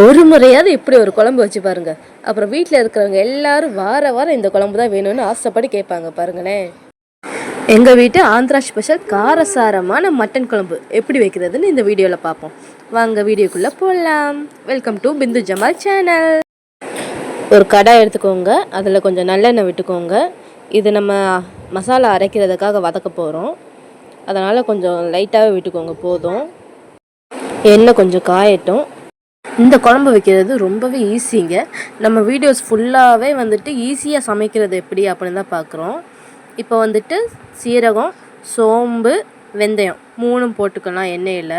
ஒரு முறையாவது இப்படி ஒரு குழம்பு வச்சு பாருங்க. அப்புறம் வீட்டில் இருக்கிறவங்க எல்லாரும் வார வாரம் இந்த குழம்பு தான் வேணும்னு ஆசைப்படி கேட்பாங்க பாருங்களேன் எங்கள் வீட்டு ஆந்திரா ஸ்பெஷல் காரசாரமான மட்டன் குழம்பு. எப்படி வைக்கிறதுன்னு இந்த வீடியோவில் பார்ப்போம். வாங்க வீடியோக்குள்ளே போகலாம் welcome to Bindu Jamal channel ஒரு கடை எடுத்துக்கோங்க. அதில் கொஞ்சம் நல்லெண்ணெய் விட்டுக்கோங்க. இது நம்ம மசாலா அரைக்கிறதுக்காக வதக்க போகிறோம் அதனால் கொஞ்சம் லைட்டாகவே விட்டுக்கோங்க போதும். எண்ணெய் கொஞ்சம் காயட்டும். இந்த குழம்பு வைக்கிறது ரொம்பவே ஈஸிங்க. நம்ம வீடியோஸ் ஃபுல்லாகவே வந்துட்டு ஈஸியாக சமைக்கிறது எப்படி அப்படின்னு தான் பார்க்குறோம் இப்போ வந்துட்டு சீரகம் சோம்பு வெந்தயம் மூணும் போட்டுக்கலாம் எண்ணெயில்.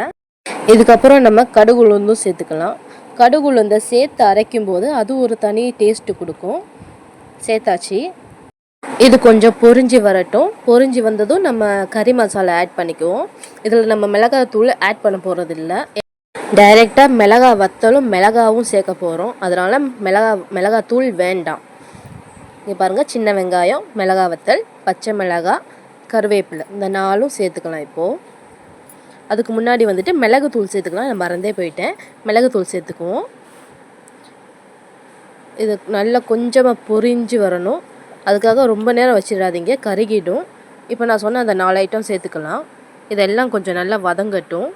இதுக்கப்புறம் நம்ம கடுகு உளுந்தும் சேர்த்துக்கலாம். கடுகு உளுந்தை சேர்த்து அரைக்கும் போது அது ஒரு தனி டேஸ்ட்டு கொடுக்கும். சேர்த்தாச்சு. இது கொஞ்சம் பொரிஞ்சு வரட்டும். பொரிஞ்சு வந்ததும் நம்ம கறி மசாலா ஆட் பண்ணிக்குவோம். இதில் நம்ம மிளகாய் தூள் ஆட் பண்ண போகிறதில்ல டைரெக்டாக மிளகா வத்தலும் மிளகாவும் சேர்க்க போகிறோம் அதனால் மிளகா மிளகாத்தூள் வேண்டாம். இங்கே பாருங்கள் சின்ன வெங்காயம் மிளகா வத்தல் பச்சை மிளகாய் கருவேப்பிலை. இந்த நாலும் சேர்த்துக்கலாம் இப்போது அதுக்கு முன்னாடி வந்துட்டு மிளகு தூள் சேர்த்துக்கலாம். நான் மறந்தே போயிட்டேன். மிளகு தூள் சேர்த்துக்குவோம். இது நல்லா கொஞ்சமாக பொரிஞ்சு வரணும். அதுக்காக ரொம்ப நேரம் வச்சிடாதீங்க. கருகிடும். இப்போ நான் சொன்ன அந்த நாலு ஐட்டம் சேர்த்துக்கலாம். இதெல்லாம் கொஞ்சம் நல்லா வதங்கட்டும்.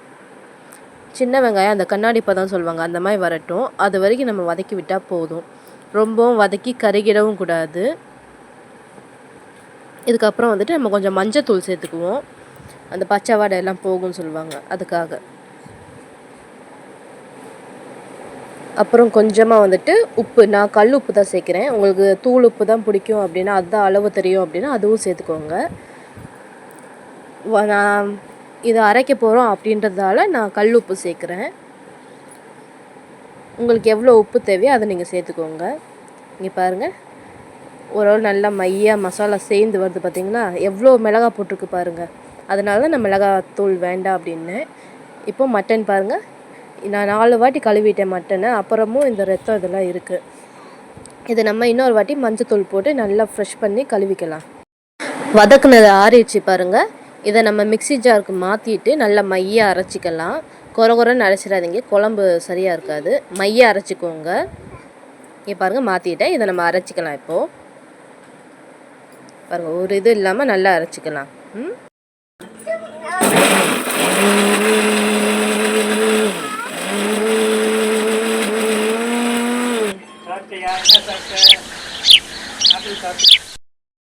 சின்ன வெங்காயம் அந்த கண்ணாடி பதம் சொல்லுவாங்க அந்த மாதிரி வரட்டும். அது வரைக்கும் நம்ம வதக்கி விட்டால் போதும். ரொம்பவும் வதக்கி கருகிடவும் கூடாது. இதுக்கப்புறம் வந்துட்டு நம்ம கொஞ்சம் மஞ்சத்தூள் சேர்த்துக்குவோம். அந்த பச்சை வாடை எல்லாம் போகும்னு சொல்லுவாங்க அதுக்காக. அப்புறம் கொஞ்சமாக வந்துட்டு உப்பு நான் கல் உப்பு தான் சேர்க்குறேன். உங்களுக்கு தூள் உப்பு தான் பிடிக்கும் அப்படின்னா அதுதான் அளவு தெரியும் அப்படின்னா அதுவும் சேர்த்துக்கோங்க. நான் இதை அரைக்க போகிறோம் அப்படின்றதால நான் கல் உப்பு சேர்க்குறேன். உங்களுக்கு எவ்வளோ உப்பு தேவையோ அதை நீங்கள் சேர்த்துக்கோங்க. இங்கே பாருங்கள் ஓரளவு நல்லா மையாக மசாலா சேர்ந்து வருது பார்த்தீங்களா எவ்வளோ மிளகா போட்டிருக்கு பாருங்கள் அதனால தான் நான் மிளகாய் தூள் வேண்டாம் அப்படின்னு. இப்போ மட்டன் பாருங்கள் நான் நாலு வாட்டி கழுவிட்டேன் மட்டனை. அப்புறமும் இந்த ரத்தம் இதெல்லாம் இருக்குது இதை நம்ம இன்னொரு வாட்டி மஞ்சத்தூள் போட்டு நல்லா ஃப்ரெஷ் பண்ணி கழுவிக்கலாம். வதக்குனதை ஆறிடுச்சு பாருங்கள் இதை நம்ம மிக்ஸி ஜாருக்கு மாற்றிட்டு நல்லா மைய அரைச்சிக்கலாம். கொர கொரன்னு அரைச்சிடாதீங்க. குழம்பு சரியாக இருக்காது. மைய அரைச்சிக்கோங்க. இங்கே பாருங்கள் மாற்றிட்டேன் இதை நம்ம அரைச்சிக்கலாம் இப்போது பாருங்கள் ஒரு இது இல்லாமல் நல்லா அரைச்சிக்கலாம். ம்?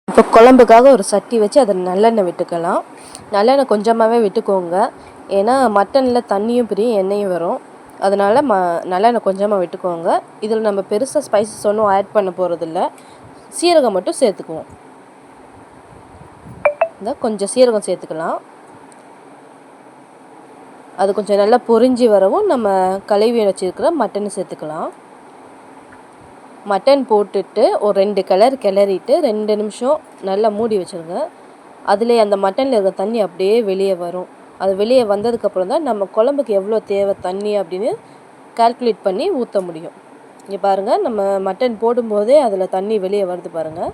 இப்போ குழம்புக்காக ஒரு சட்டி வச்சு அதில் நல்லெண்ணெய் விட்டுக்கலாம். நல்லெண்ணெய் கொஞ்சமாகவே விட்டுக்கோங்க. ஏன்னா மட்டனில் தண்ணியும் பிரியும் எண்ணெயும் வரும். அதனால் ம நல்லெண்ணெய் கொஞ்சமாக விட்டுக்கோங்க. இதில் நம்ம பெருசாக ஸ்பைசஸ் ஒன்றும் ஆட் பண்ண போகிறதில்ல சீரகம் மட்டும் சேர்த்துக்குவோம். இந்த கொஞ்சம் சீரகம் சேர்த்துக்கலாம். அது கொஞ்சம் நல்லா பொறிஞ்சி வரவும் நம்ம கழுவி வச்சுருக்கிற மட்டனை சேர்த்துக்கலாம். மட்டன் போட்டுட்டு ஒரு ரெண்டு கலர் கிளறிட்டு ரெண்டு நிமிஷம் நல்லா மூடி வச்சுருங்க. அதிலே அந்த மட்டனில் இருக்கிற தண்ணி அப்படியே வெளியே வரும். அது வெளியே வந்ததுக்கப்புறம் தான் நம்ம குழம்புக்கு எவ்வளோ தேவை தண்ணி அப்படின்னு கால்குலேட் பண்ணி ஊற்ற முடியும். இங்கே பாருங்கள் நம்ம மட்டன் போடும்போதே அதில் தண்ணி வெளியே வருது பாருங்கள்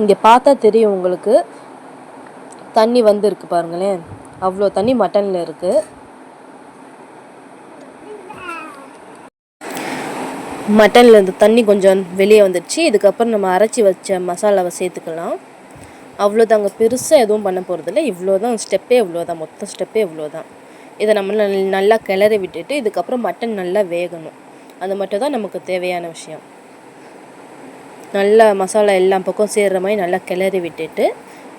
இங்கே பார்த்தா தெரியும் உங்களுக்கு. தண்ணி வந்திருக்கு பாருங்களேன். அவ்வளோ தண்ணி மட்டனில் இருக்குது மட்டனில் இருந்து தண்ணி கொஞ்சம் வெளியே வந்துடுச்சு. இதுக்கப்புறம் நம்ம அரைச்சி வச்ச மசாலாவை சேர்த்துக்கலாம். அவ்வளோதாங்க பெருசாக எதுவும் பண்ண போகிறதில்ல இவ்வளோ தான் ஸ்டெப்பே இவ்வளோ தான் மொத்த ஸ்டெப்பே இவ்வளோ தான் இதை நம்ம நல்- நல்லா கிளறி விட்டுட்டு இதுக்கப்புறம் மட்டன் நல்லா வேகணும். அது மட்டும் தான் நமக்கு தேவையான விஷயம். நல்லா மசாலா எல்லா பக்கம் சேர்கிற மாதிரி நல்லா கிளறி விட்டுட்டு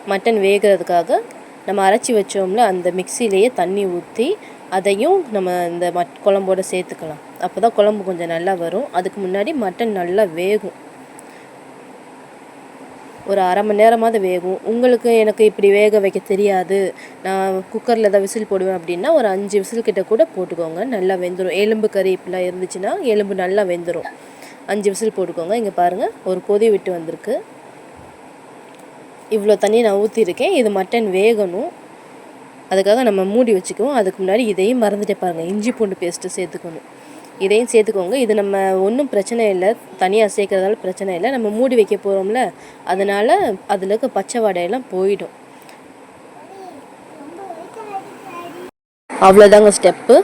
மட்டன் வேகிறதுக்காக நம்ம அரைச்சி வச்சோம்ல அந்த மிக்சிலேயே தண்ணி ஊற்றி அதையும் நம்ம இந்த மட் குழம்போட சேர்த்துக்கலாம். அப்போ தான் குழம்பு கொஞ்சம் நல்லா வரும். அதுக்கு முன்னாடி மட்டன் நல்லா வேகும். ஒரு அரை மணி நேரமாவது வேகும். உங்களுக்கு எனக்கு இப்படி வேக வைக்க தெரியாது. நான் குக்கரில் தான் விசில் போடுவேன் அப்படின்னா ஒரு அஞ்சு விசில் கிட்ட கூட போட்டுக்கோங்க. நல்லா வெந்துடும் எலும்பு கறி இப்படிலாம் இருந்துச்சுன்னா எலும்பு நல்லா வெந்துடும் அஞ்சு விசில் போட்டுக்கோங்க. இங்கே பாருங்கள் ஒரு கொதி விட்டு வந்திருக்கு. இவ்வளோ தண்ணி நான் ஊற்றிருக்கேன் இது மட்டன் வேகணும். அதுக்காக நம்ம மூடி வச்சுக்குவோம். அதுக்கு முன்னாடி இதையும் மறந்துட்டே பாருங்கள் இஞ்சி பூண்டு பேஸ்ட்டு சேர்த்துக்கணும். இதையும் சேர்த்துக்கோங்க. இது நம்ம ஒன்றும் பிரச்சனை இல்லை. தனியாக சேர்க்குறதால பிரச்சனை இல்லை. நம்ம மூடி வைக்க போகிறோம்ல அதனால் அதில் இருக்க பச்சை வாடையெல்லாம் போயிடும். அவ்வளோதாங்க ஸ்டெப்பு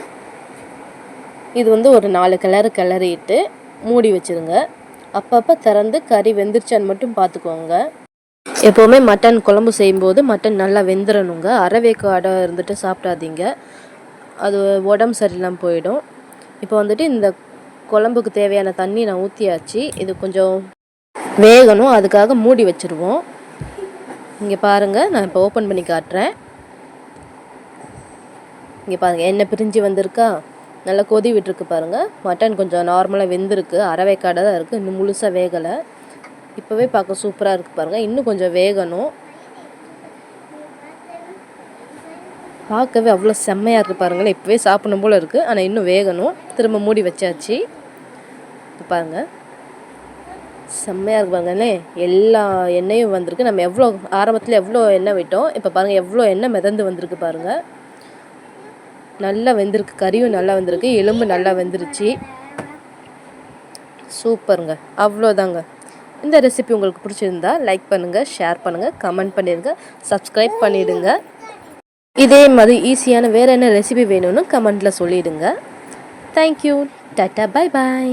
இது வந்து ஒரு நாலு கிளறு கிளறிட்டு மூடி வச்சுருங்க. அப்பப்போ திறந்து கறி வெந்துருச்சான்னு மட்டும் பார்த்துக்கோங்க. எப்போவுமே மட்டன் குழம்பு செய்யும்போது மட்டன் நல்லா வெந்துடணுங்க அரைவேக்காடை இருந்துட்டு சாப்பிடாதீங்க. அது உடம்பு சரியில்லாமல் போயிடும். இப்போ வந்துட்டு இந்த குழம்புக்கு தேவையான தண்ணி நான் ஊற்றியாச்சு இது கொஞ்சம் வேகணும். அதுக்காக மூடி வச்சுருவோம். இங்கே பாருங்கள் நான் இப்போ ஓப்பன் பண்ணி காட்டுறேன். இங்கே பாருங்கள் எண்ணெய் பிரிஞ்சு வந்திருக்கா? நல்லா கொதி விட்டுருக்கு பாருங்கள் மட்டன் கொஞ்சம் நார்மலாக வெந்திருக்கு. அரைவேக்காடாக தான் இருக்குது இன்னும் முழுசாக வேகலை. இப்போவே பார்க்க சூப்பராக இருக்குது பாருங்கள் இன்னும் கொஞ்சம் வேகணும். பார்க்கவே அவ்வளோ செம்மையாக இருக்குது பாருங்களேன். இப்போவே சாப்பிடணும் போல் இருக்குது ஆனால் இன்னும் வேகணும். திரும்ப மூடி வச்சாச்சு. இப்போ பாருங்கள் செம்மையாக இருக்குது பாருங்களே. எல்லா எண்ணெயும் வந்திருக்கு. நம்ம எவ்வளோ ஆரம்பத்தில் எவ்வளோ எண்ணெய் விட்டோம். இப்போ பாருங்கள் எவ்வளோ எண்ணெய் மிதந்து வந்திருக்கு பாருங்கள் நல்லா வெந்திருக்கு. கறியும் நல்லா வந்திருக்கு. எலும்பு நல்லா வெந்துருச்சு. சூப்பருங்க. அவ்வளோதாங்க. இந்த ரெசிபி உங்களுக்கு பிடிச்சிருந்தா லைக் பண்ணுங்கள் ஷேர் பண்ணுங்கள் கமெண்ட் பண்ணிடுங்க சப்ஸ்கிரைப் பண்ணிவிடுங்க இதே மாதிரி ஈஸியான வேறு என்ன ரெசிபி வேணும்னு கமெண்ட்டில் சொல்லிவிடுங்க தேங்க்யூ டாட்டா பை பாய்